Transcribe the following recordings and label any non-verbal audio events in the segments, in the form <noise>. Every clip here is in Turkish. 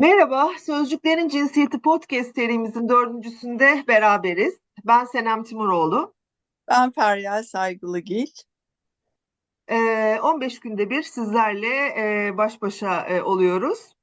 Merhaba, Sözcüklerin Cinsiyeti Podcast serimizin dördüncüsünde beraberiz. Ben Senem Timuroğlu. Ben Feryal Saygılıgil. Ee, 15 günde bir sizlerle e, baş başa e, oluyoruz.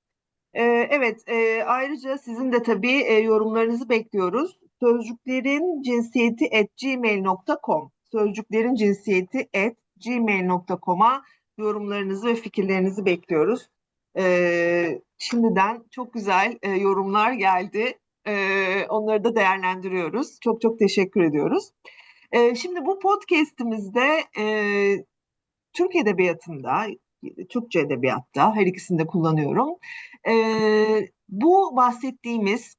E, evet, e, ayrıca sizin de tabii yorumlarınızı bekliyoruz. Sözcüklerin cinsiyeti at gmail.com Sözcüklerin cinsiyeti at gmail.com'a yorumlarınızı ve fikirlerinizi bekliyoruz. E, şimdiden çok güzel e, yorumlar geldi. E, onları da değerlendiriyoruz. Çok çok teşekkür ediyoruz. E, şimdi bu podcast'imizde e, Türk Edebiyatı'nda, Türkçe Edebiyatta her ikisini de kullanıyorum. E, bu bahsettiğimiz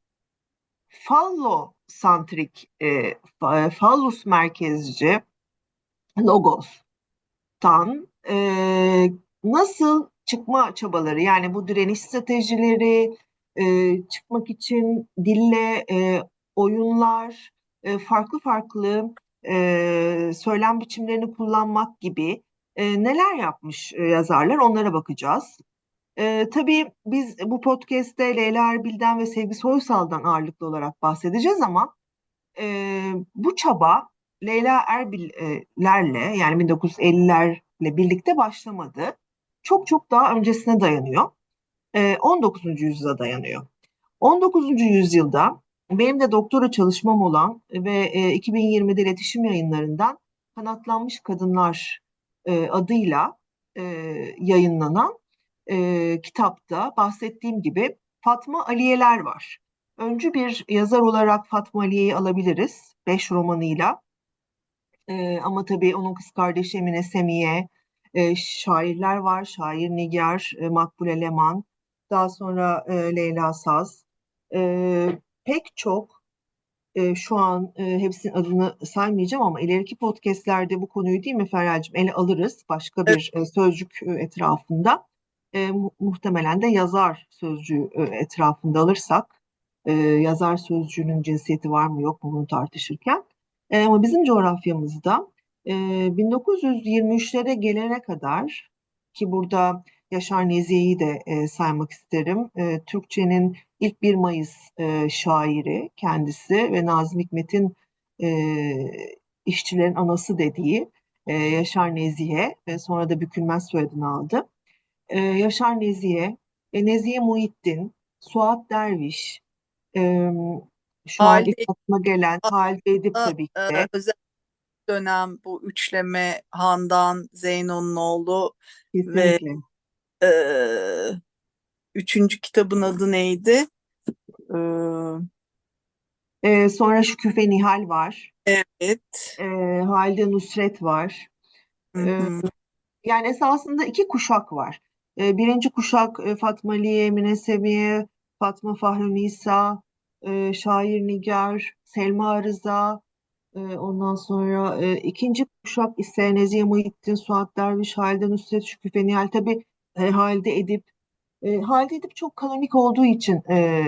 fallosantrik, e, fallus merkezci logostan e, nasıl çıkma çabaları yani bu direniş stratejileri e, çıkmak için dille e, oyunlar e, farklı farklı e, söylem biçimlerini kullanmak gibi e, neler yapmış e, yazarlar onlara bakacağız. E, tabii biz bu podcast'te Leyla Erbil'den ve Sevgi Soysal'dan ağırlıklı olarak bahsedeceğiz ama e, bu çaba Leyla Erbil'lerle yani 1950'lerle birlikte başlamadı çok çok daha öncesine dayanıyor. E, ee, 19. yüzyıla dayanıyor. 19. yüzyılda benim de doktora çalışmam olan ve e, 2020'de iletişim yayınlarından Kanatlanmış Kadınlar e, adıyla e, yayınlanan e, kitapta bahsettiğim gibi Fatma Aliyeler var. Öncü bir yazar olarak Fatma Aliye'yi alabiliriz. Beş romanıyla. E, ama tabii onun kız kardeşi Emine Semiye, e, şairler var. Şair Nigar, e, Makbule Leman, daha sonra e, Leyla Saz. E, pek çok e, şu an e, hepsinin adını saymayacağım ama ileriki podcastlerde bu konuyu değil mi Ferhal'cığım ele alırız başka bir e, sözcük e, etrafında. E, mu muhtemelen de yazar sözcüğü e, etrafında alırsak e, yazar sözcüğünün cinsiyeti var mı yok mu bunu tartışırken. E, ama bizim coğrafyamızda 1923'lere gelene kadar ki burada Yaşar Nezihe'yi de e, saymak isterim. E, Türkçenin ilk 1 Mayıs e, şairi kendisi ve Nazım Hikmet'in e, işçilerin anası dediği e, Yaşar Nezihe ve sonra da Bükülmez soyadını aldı. E, Yaşar Nezihe, e, Nezihe Muhittin, Suat Derviş, e, şu an ilk aklıma gelen Halide Edip tabii ki de. Özel dönem bu üçleme Handan, Zeyno'nun oğlu ve e, üçüncü kitabın adı neydi? E, ee, sonra Şüküfe Nihal var. Evet. E, Halide Nusret var. E, yani esasında iki kuşak var. E, birinci kuşak e, Fatma Aliye, Emine Semiye, Fatma Fahri Nisa, e, Şair Nigar, Selma Rıza, ondan sonra e, ikinci kuşak ise Nezihe Muhittin, Suat Derviş, Halide Nusret Şükrü Fenihal. Tabi e, Halide Edip. E, Halide Edip çok kanonik olduğu için e,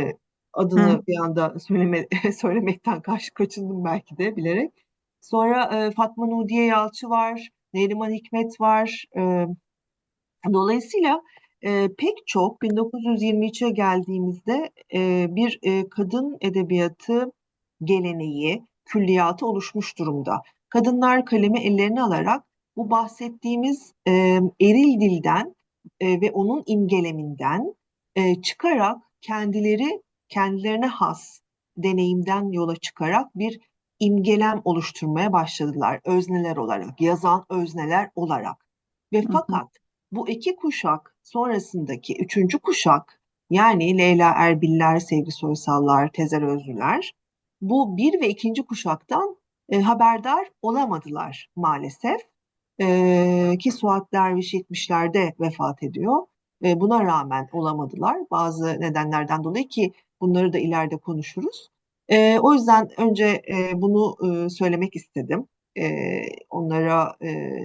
adını Hı. bir anda söyleme, <laughs> söylemekten karşı kaçındım belki de bilerek. Sonra e, Fatma Nudiye Yalçı var, Neriman Hikmet var. E, dolayısıyla e, pek çok 1923'e geldiğimizde e, bir e, kadın edebiyatı geleneği, külliyatı oluşmuş durumda. Kadınlar kalemi ellerine alarak bu bahsettiğimiz e, eril dilden e, ve onun imgeleminden e, çıkarak kendileri kendilerine has deneyimden yola çıkarak bir imgelem oluşturmaya başladılar özneler olarak, yazan özneler olarak. Ve fakat bu iki kuşak sonrasındaki üçüncü kuşak yani Leyla Erbiller, Sevgi Soysallar, Tezer Özlüler bu bir ve ikinci kuşaktan e, haberdar olamadılar maalesef. E, ki Suat Derviş 70'lerde vefat ediyor. E, buna rağmen olamadılar bazı nedenlerden dolayı ki bunları da ileride konuşuruz. E, o yüzden önce e, bunu e, söylemek istedim. E, onlara e,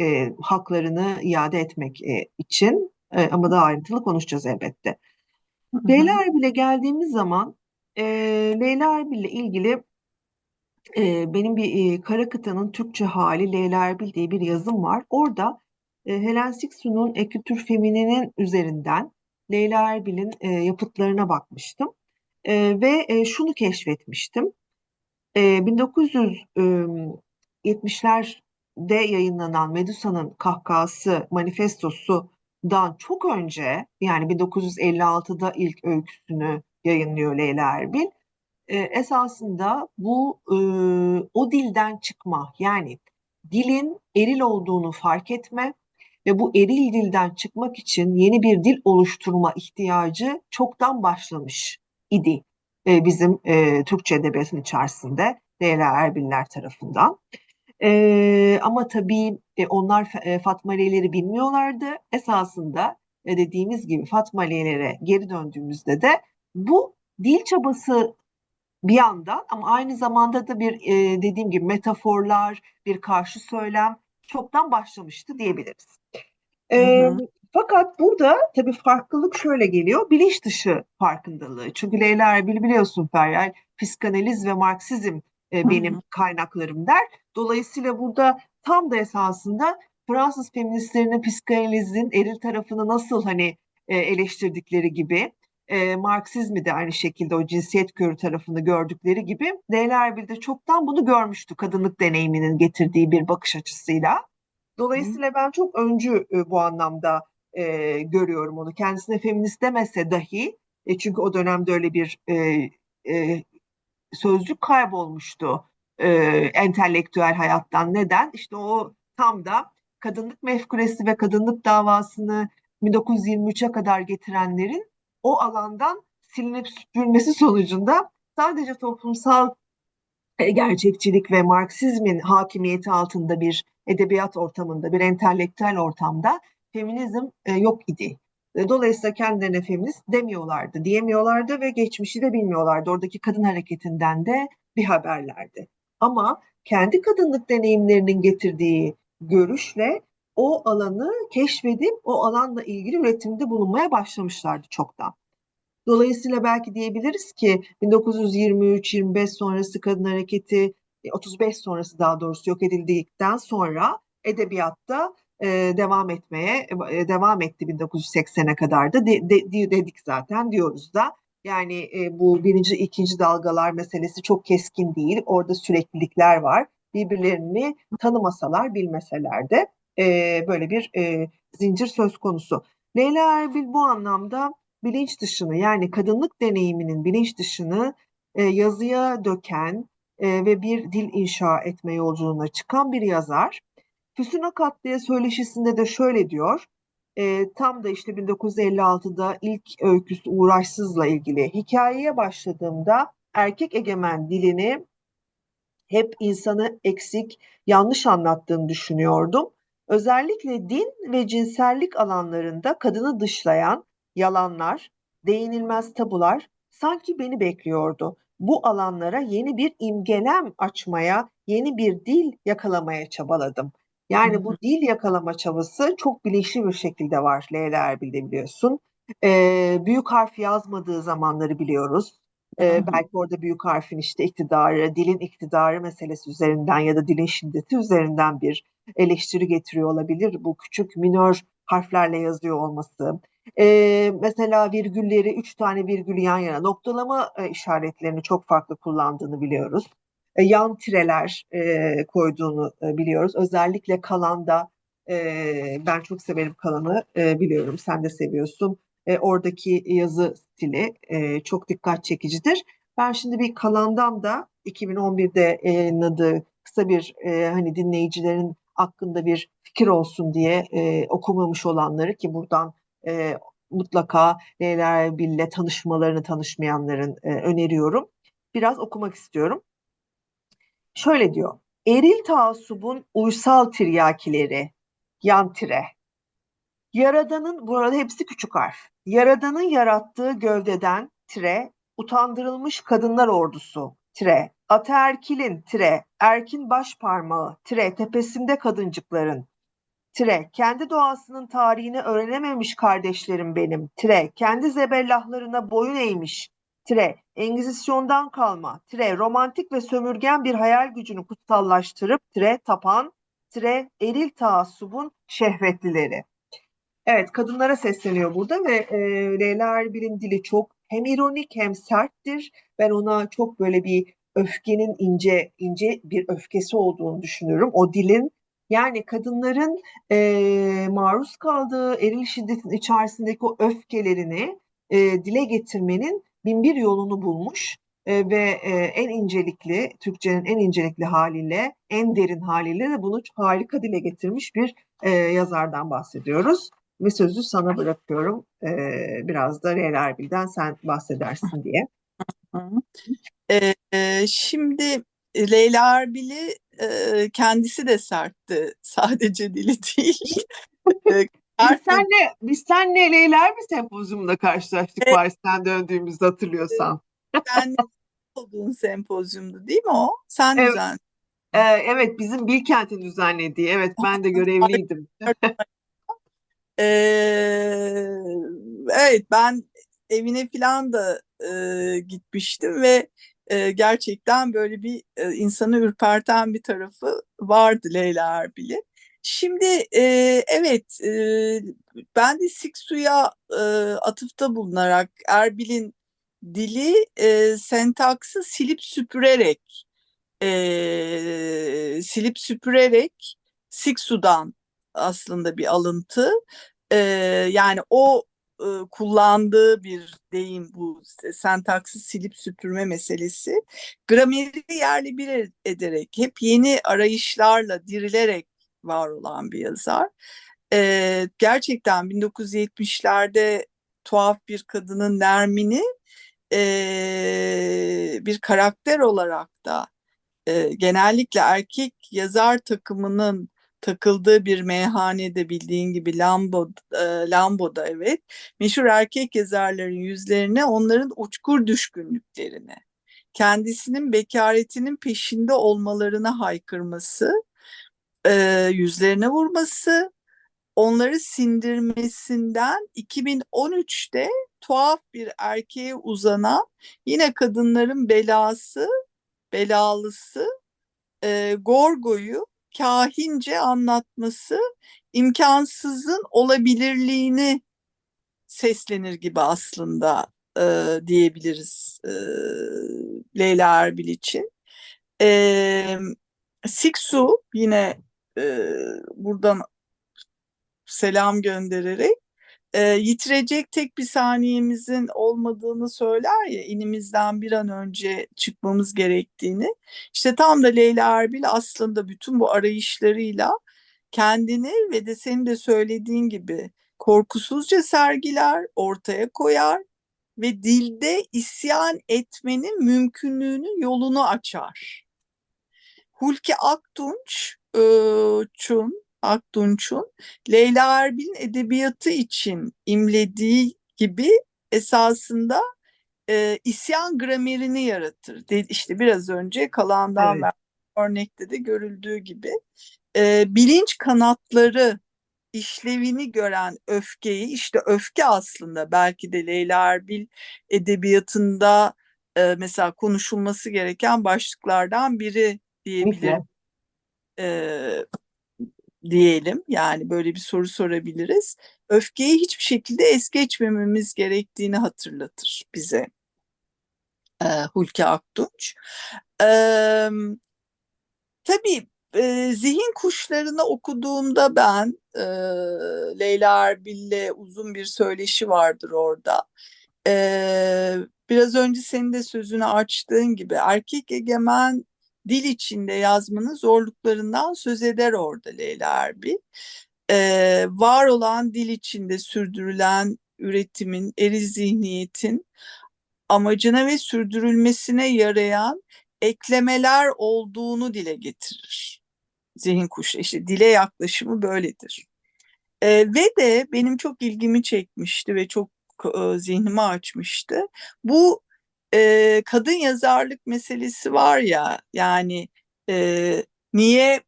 e, haklarını iade etmek e, için e, ama daha ayrıntılı konuşacağız elbette. Leyla Erbil'e geldiğimiz zaman e, Leyla Erbil ile ilgili e, benim bir e, Kara Kıta'nın Türkçe hali Leyla Erbil diye bir yazım var. Orada e, Helen Siksu'nun Ekütür Femini'nin üzerinden Leyla Erbil'in e, yapıtlarına bakmıştım. E, ve e, şunu keşfetmiştim. E, 1970'lerde yayınlanan Medusa'nın Kahkahası Manifestosu'dan çok önce yani 1956'da ilk öyküsünü yayınlıyor Leyla Erbil. E, esasında bu e, o dilden çıkma yani dilin eril olduğunu fark etme ve bu eril dilden çıkmak için yeni bir dil oluşturma ihtiyacı çoktan başlamış idi e, bizim e, Türkçe edebiyatın içerisinde Leyla Erbiller tarafından. E, ama tabii e, onlar e, Fatma Aliye'leri bilmiyorlardı. Esasında e, dediğimiz gibi Fatma Aliye'lere geri döndüğümüzde de bu dil çabası bir yandan ama aynı zamanda da bir e, dediğim gibi metaforlar, bir karşı söylem çoktan başlamıştı diyebiliriz. Hı E, hı. fakat burada tabii farklılık şöyle geliyor, bilinç dışı farkındalığı. Çünkü Leyla Erbil biliyorsun Feryal, psikanaliz ve Marksizm e, Hı benim hı. kaynaklarım der. Dolayısıyla burada tam da esasında Fransız feministlerinin psikanalizin eril tarafını nasıl hani e, eleştirdikleri gibi e, Marksizmi de aynı şekilde o cinsiyet körü tarafını gördükleri gibi Leyla Erbil de çoktan bunu görmüştü kadınlık deneyiminin getirdiği bir bakış açısıyla. Dolayısıyla ben çok öncü e, bu anlamda e, görüyorum onu. Kendisine feminist demese dahi e, çünkü o dönemde öyle bir e, e, sözcük kaybolmuştu e, entelektüel hayattan. Neden? İşte o tam da kadınlık mefkuresi ve kadınlık davasını 1923'e kadar getirenlerin o alandan silinip süpürülmesi sonucunda sadece toplumsal e, gerçekçilik ve Marksizmin hakimiyeti altında bir edebiyat ortamında, bir entelektüel ortamda feminizm e, yok idi. E, Dolayısıyla kendilerine feminist demiyorlardı, diyemiyorlardı ve geçmişi de bilmiyorlardı. Oradaki kadın hareketinden de bir haberlerdi. Ama kendi kadınlık deneyimlerinin getirdiği görüşle o alanı keşfedip o alanla ilgili üretimde bulunmaya başlamışlardı çoktan. Dolayısıyla belki diyebiliriz ki 1923-25 sonrası kadın hareketi, 35 sonrası daha doğrusu yok edildikten sonra edebiyatta e, devam etmeye e, devam etti 1980'e kadar da de, de, dedik zaten diyoruz da. Yani e, bu birinci, ikinci dalgalar meselesi çok keskin değil. Orada süreklilikler var. Birbirlerini tanımasalar, bilmeseler de e, böyle bir e, zincir söz konusu. Leyla Erbil bu anlamda bilinç dışını yani kadınlık deneyiminin bilinç dışını e, yazıya döken e, ve bir dil inşa etme yolculuğuna çıkan bir yazar. Füsun Akatlı'ya söyleşisinde de şöyle diyor. E, tam da işte 1956'da ilk öyküsü Uğraşsız'la ilgili hikayeye başladığımda erkek egemen dilini hep insanı eksik, yanlış anlattığını düşünüyordum. Özellikle din ve cinsellik alanlarında kadını dışlayan yalanlar, değinilmez tabular sanki beni bekliyordu. Bu alanlara yeni bir imgelem açmaya, yeni bir dil yakalamaya çabaladım. Yani bu dil yakalama çabası çok bilinçli bir şekilde var Leyla Erbil'de biliyorsun. Ee, büyük harf yazmadığı zamanları biliyoruz. Ee, belki orada büyük harfin işte iktidarı, dilin iktidarı meselesi üzerinden ya da dilin şiddeti üzerinden bir eleştiri getiriyor olabilir. Bu küçük minör harflerle yazıyor olması. Ee, mesela virgülleri, üç tane virgül yan yana noktalama e, işaretlerini çok farklı kullandığını biliyoruz. E, yan tireler e, koyduğunu e, biliyoruz. Özellikle Kalan'da e, ben çok severim Kalan'ı e, biliyorum. Sen de seviyorsun. E, oradaki yazı stili e, çok dikkat çekicidir. Ben şimdi bir Kalan'dan da 2011'de yayınladığı kısa bir e, hani dinleyicilerin hakkında bir fikir olsun diye e, okumamış olanları ki buradan e, mutlaka Leyla Erbil'le tanışmalarını tanışmayanların e, öneriyorum. Biraz okumak istiyorum. Şöyle diyor. Eril taassubun uysal tiryakileri, yan tire. Yaradanın, bu arada hepsi küçük harf. Yaradanın yarattığı gövdeden tire, utandırılmış kadınlar ordusu, tire, ataerkilin, tire, erkin baş parmağı, tire, tepesinde kadıncıkların, tire, kendi doğasının tarihini öğrenememiş kardeşlerim benim, tire, kendi zebellahlarına boyun eğmiş, tire, Engizisyondan kalma, tire, romantik ve sömürgen bir hayal gücünü kutsallaştırıp, tire, tapan, tire, eril taassubun şehvetlileri. Evet, kadınlara sesleniyor burada ve e, Leyla Erbil'in dili çok hem ironik hem serttir. Ben ona çok böyle bir öfkenin ince ince bir öfkesi olduğunu düşünüyorum. O dilin yani kadınların e, maruz kaldığı eril şiddetin içerisindeki o öfkelerini e, dile getirmenin bin bir yolunu bulmuş e, ve e, en incelikli, Türkçenin en incelikli haliyle, en derin haliyle de bunu harika dile getirmiş bir e, yazardan bahsediyoruz. Ve sözü sana bırakıyorum. E, biraz da Leyla Erbil'den sen bahsedersin diye. E, e, şimdi Leyla Erbil'i e, kendisi de sertti. <laughs> Sadece dili değil. E, Biz senle, biz senle Leyla Erbil sempozyumunda karşılaştık Evet. Paris'ten döndüğümüzde hatırlıyorsan. sen <laughs> olduğun sempozyumdu değil mi o? Sen Evet. düzen. E, evet, bizim Bilkent'in düzenlediği. Evet, ben de <laughs> görevliydim. Ee, evet ben evine falan da e, gitmiştim ve e, gerçekten böyle bir e, insanı ürperten bir tarafı vardı Leyla Erbil'in. Şimdi e, evet e, ben de Siksu'ya e, atıfta bulunarak Erbil'in dili e, sentaksı silip süpürerek e, silip süpürerek Siksu'dan aslında bir alıntı. Ee, yani o e, kullandığı bir deyim bu sentaksı silip süpürme meselesi. Grameri yerli bir e- ederek, hep yeni arayışlarla dirilerek var olan bir yazar. Ee, gerçekten 1970'lerde tuhaf bir kadının Nermin'i e, bir karakter olarak da e, genellikle erkek yazar takımının takıldığı bir meyhanede bildiğin gibi Lambo, e, Lambo'da evet meşhur erkek yazarların yüzlerine onların uçkur düşkünlüklerine kendisinin bekaretinin peşinde olmalarına haykırması e, yüzlerine vurması onları sindirmesinden 2013'te tuhaf bir erkeğe uzanan yine kadınların belası belalısı e, Gorgo'yu kahince anlatması imkansızın olabilirliğini seslenir gibi aslında e, diyebiliriz e, Leyla Erbil için. E, Siksu yine e, buradan selam göndererek e, yitirecek tek bir saniyemizin olmadığını söyler ya inimizden bir an önce çıkmamız gerektiğini. İşte tam da Leyla Erbil aslında bütün bu arayışlarıyla kendini ve de senin de söylediğin gibi korkusuzca sergiler, ortaya koyar ve dilde isyan etmenin mümkünlüğünü yolunu açar. Hulki Aktunç, e, Çun, Aktunç'un Leyla Erbil'in edebiyatı için imlediği gibi esasında e, isyan gramerini yaratır. De, işte biraz önce kalandan Evet. örnekte de görüldüğü gibi e, bilinç kanatları işlevini gören öfkeyi işte öfke aslında belki de Leyla Erbil edebiyatında e, mesela konuşulması gereken başlıklardan biri diyebilirim. E, diyelim yani böyle bir soru sorabiliriz. Öfkeyi hiçbir şekilde es geçmememiz gerektiğini hatırlatır bize e, Hulki Aktunç. E, tabii e, zihin kuşlarını okuduğumda ben e, Leyla Erbil'le uzun bir söyleşi vardır orada. E, biraz önce senin de sözünü açtığın gibi erkek egemen dil içinde yazmanın zorluklarından söz eder orada Leyla Erbil. Ee, var olan dil içinde sürdürülen üretimin, eri zihniyetin amacına ve sürdürülmesine yarayan eklemeler olduğunu dile getirir. Zihin kuşu işte dile yaklaşımı böyledir. Ee, ve de benim çok ilgimi çekmişti ve çok e, zihnimi açmıştı. Bu e, kadın yazarlık meselesi var ya yani e, niye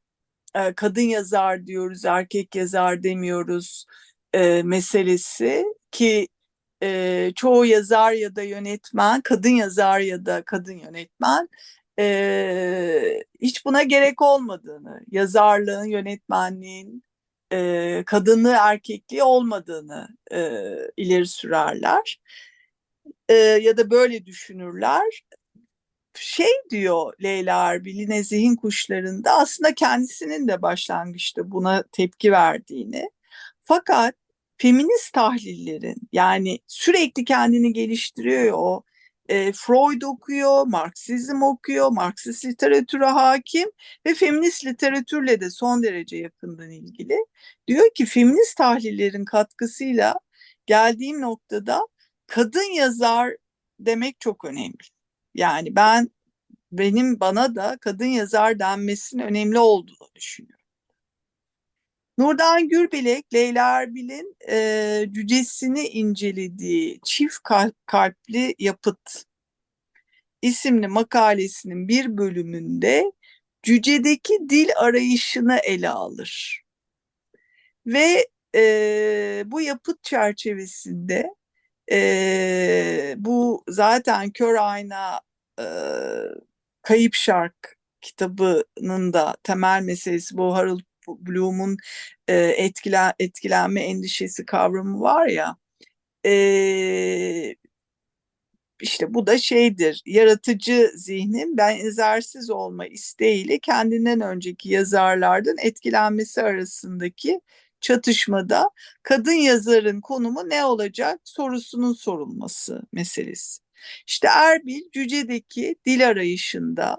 e, kadın yazar diyoruz erkek yazar demiyoruz e, meselesi ki e, çoğu yazar ya da yönetmen kadın yazar ya da kadın yönetmen e, hiç buna gerek olmadığını yazarlığın yönetmenliğin e, kadınlığı erkekliği olmadığını e, ileri sürerler. E, ya da böyle düşünürler. Şey diyor Leyla Erbil yine zihin kuşlarında aslında kendisinin de başlangıçta buna tepki verdiğini. Fakat feminist tahlillerin yani sürekli kendini geliştiriyor o e, Freud okuyor, Marksizm okuyor, Marksist literatüre hakim ve feminist literatürle de son derece yakından ilgili. Diyor ki feminist tahlillerin katkısıyla geldiğim noktada kadın yazar demek çok önemli. Yani ben benim bana da kadın yazar denmesinin önemli olduğunu düşünüyorum. Nurdan Gürbilek, Leyla Erbil'in e, cücesini incelediği Çift Kalpli Yapıt isimli makalesinin bir bölümünde cücedeki dil arayışını ele alır. Ve e, bu yapıt çerçevesinde e, bu zaten Kör Ayna e, Kayıp Şark kitabının da temel meselesi. Bu Harold Bloom'un e, etkilen, etkilenme endişesi kavramı var ya e, işte bu da şeydir yaratıcı zihnin benzersiz olma isteğiyle kendinden önceki yazarlardan etkilenmesi arasındaki çatışmada kadın yazarın konumu ne olacak sorusunun sorulması meselesi. İşte Erbil Cüce'deki dil arayışında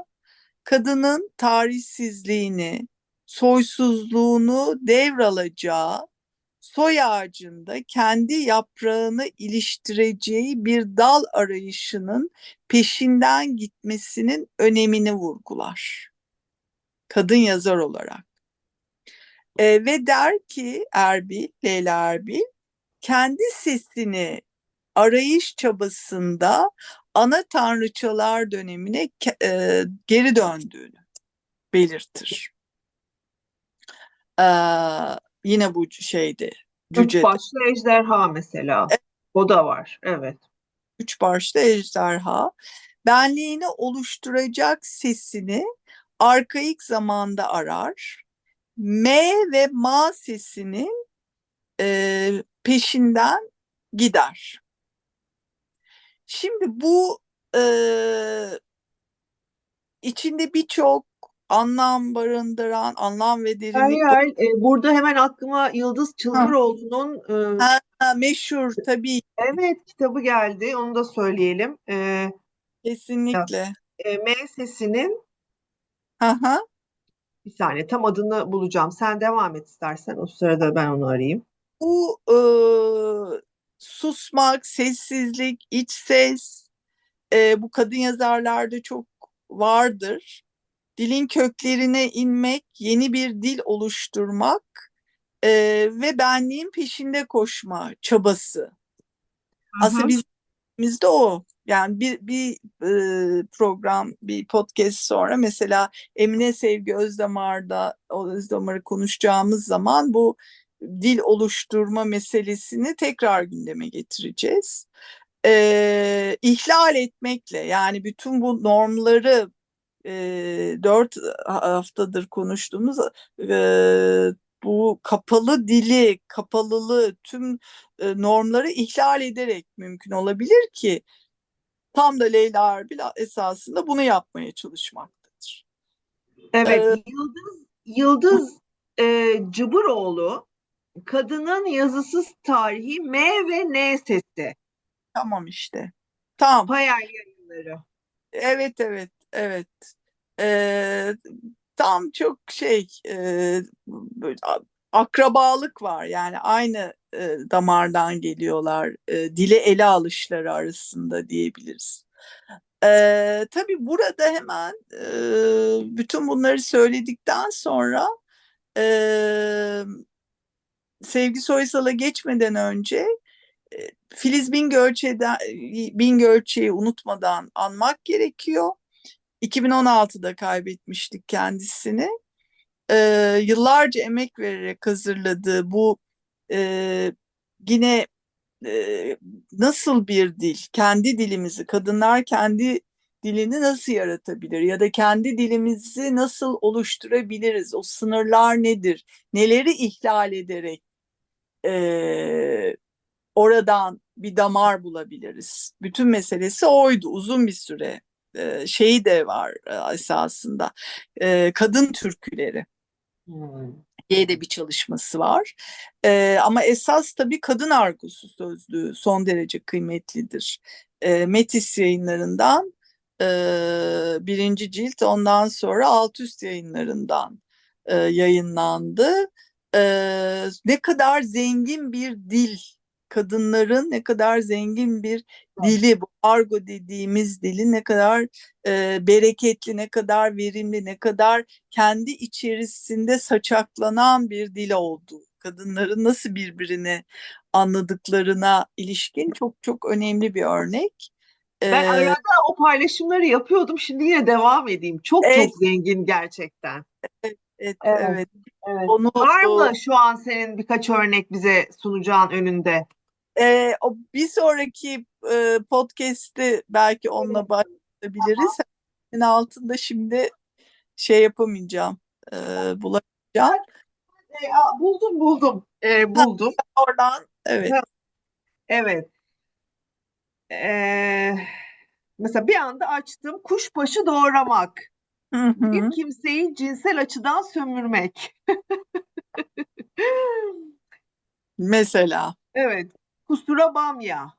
kadının tarihsizliğini, soysuzluğunu devralacağı soy ağacında kendi yaprağını iliştireceği bir dal arayışının peşinden gitmesinin önemini vurgular. Kadın yazar olarak. E, ve der ki Erbil, Leyla Erbil, kendi sesini arayış çabasında ana tanrıçalar dönemine e, geri döndüğünü belirtir. Ee, yine bu şeydi. Üç başlı ejderha mesela. Evet. O da var. Evet. Üç başlı ejderha. Benliğini oluşturacak sesini arkaik zamanda arar. M ve ma sesinin e, peşinden gider. Şimdi bu e, içinde birçok anlam barındıran, anlam ve derinlik. Hayır, e, burada hemen aklıma Yıldız Çıldıroğlu'nun e, ha, meşhur tabii. Evet, kitabı geldi. Onu da söyleyelim. E, Kesinlikle. E, M sesinin Aha. Bir saniye tam adını bulacağım. Sen devam et istersen. O sırada ben onu arayayım. Bu e, susmak, sessizlik, iç ses e, bu kadın yazarlarda çok vardır dilin köklerine inmek, yeni bir dil oluşturmak e, ve benliğin peşinde koşma çabası. Hı hı. Aslında biz bizde o. Yani bir, bir e, program, bir podcast sonra mesela Emine Sevgi Özdamar'da Özdamar'ı konuşacağımız zaman bu dil oluşturma meselesini tekrar gündeme getireceğiz. E, ihlal etmekle yani bütün bu normları dört haftadır konuştuğumuz e, bu kapalı dili, kapalılığı, tüm e, normları ihlal ederek mümkün olabilir ki tam da Leyla Erbil esasında bunu yapmaya çalışmaktadır. Evet, ee, Yıldız, Yıldız e, Cıbıroğlu kadının yazısız tarihi M ve N sesi. Tamam işte. Tamam. Hayal yayınları. Evet evet evet. Ee, tam çok şey e, böyle, akrabalık var yani aynı e, damardan geliyorlar e, dile ele alışları arasında diyebiliriz. E, tabii burada hemen e, bütün bunları söyledikten sonra e, Sevgi Soysal'a geçmeden önce e, Filiz Bingölçe'den Bingölçe'yi unutmadan anmak gerekiyor. 2016'da kaybetmiştik kendisini. Ee, yıllarca emek vererek hazırladığı bu e, yine e, nasıl bir dil, kendi dilimizi, kadınlar kendi dilini nasıl yaratabilir ya da kendi dilimizi nasıl oluşturabiliriz? O sınırlar nedir? Neleri ihlal ederek eee, oradan bir damar bulabiliriz? Bütün meselesi oydu uzun bir süre. Eee şeyi de var e, esasında. Eee, kadın türküleri Hmm. diye de bir çalışması var. Ee, ama esas tabii kadın argosu sözlüğü son derece kıymetlidir. Ee, Metis yayınlarından e, birinci cilt ondan sonra alt üst yayınlarından e, yayınlandı. Ee, ne kadar zengin bir dil, kadınların ne kadar zengin bir dili, bu argo dediğimiz dili ne kadar e, bereketli, ne kadar verimli, ne kadar kendi içerisinde saçaklanan bir dil oldu. Kadınların nasıl birbirini anladıklarına ilişkin çok çok önemli bir örnek. Ben Ee, arada o paylaşımları yapıyordum. Şimdi yine devam edeyim. Çok Evet. çok zengin gerçekten. evet, Evet. evet. Evet. Onu Var o- mı şu an senin birkaç örnek bize sunacağın önünde? Ee, o bir sonraki e, podcast'te belki onunla başlayabiliriz. Hemen altında şimdi şey yapamayacağım, e, bulamayacağım. E, a, buldum buldum. E, buldum. Oradan evet. Evet. E, mesela bir anda açtım. Kuşbaşı doğramak. Hı hı. Bir kimseyi cinsel açıdan sömürmek. <laughs> Mesela. Evet. Kusura bamya.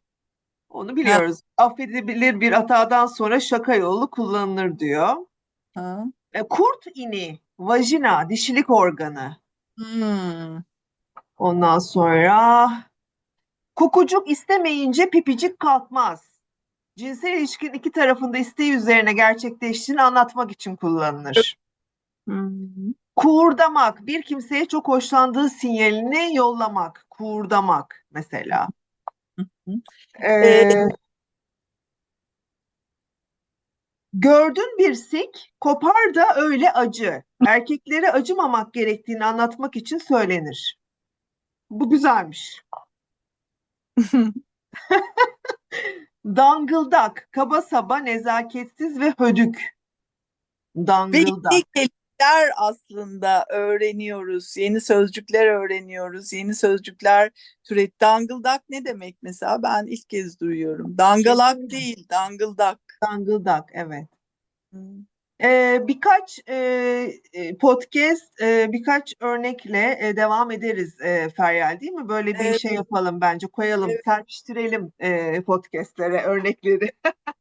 Onu biliyoruz. Affedilebilir bir hatadan sonra şaka yolu kullanılır diyor. Ha. E, kurt ini, vajina, dişilik organı. Hmm. Ondan sonra kokucuk istemeyince pipicik kalkmaz. Cinsel ilişkinin iki tarafında isteği üzerine gerçekleştiğini anlatmak için kullanılır. Hmm. Kuğurdamak, bir kimseye çok hoşlandığı sinyalini yollamak. Kuğurdamak mesela. Hı. Ee, gördün bir sik, kopar da öyle acı. Erkeklere acımamak gerektiğini anlatmak için söylenir. Bu güzelmiş. <laughs> Dangıldak, kaba saba, nezaketsiz ve hödük. Dangıldak. Kelimeler aslında öğreniyoruz. Yeni sözcükler öğreniyoruz. Yeni sözcükler türet. Dangıldak ne demek mesela? Ben ilk kez duyuyorum. Dangalak Kesinlikle. değil, dangıldak. Dangıldak, evet. Hmm. Ee, birkaç e, e, podcast, e, birkaç örnekle e, devam ederiz e, Feryal değil mi? Böyle bir Evet. şey yapalım bence, koyalım, Evet. serpiştirelim e, podcastlere örnekleri. <laughs>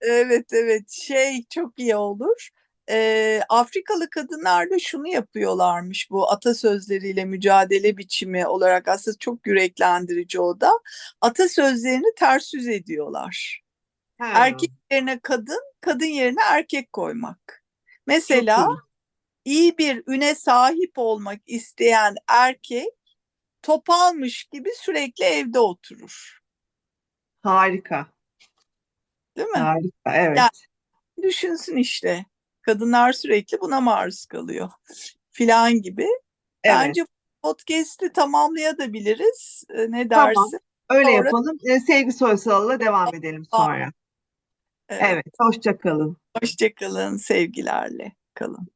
Evet evet şey çok iyi olur. Ee, Afrikalı kadınlar da şunu yapıyorlarmış bu atasözleriyle mücadele biçimi olarak aslında çok yüreklendirici o da. Atasözlerini ters yüz ediyorlar. Ha, Erkek yerine kadın, kadın yerine erkek koymak. Mesela iyi. iyi bir üne sahip olmak isteyen erkek topalmış gibi sürekli evde oturur. Harika, Değil mi? harika, evet. Yani düşünsün işte. Kadınlar sürekli buna maruz kalıyor. <laughs> Filan gibi. Evet, Bence podcast'i tamamlayabiliriz. Ee, Ne tamam. dersin? Öyle Sonra yapalım. E, Sevgi Soysal'la devam edelim sonra. evet, Evet, hoşça kalın. hoşça kalın, sevgilerle kalın.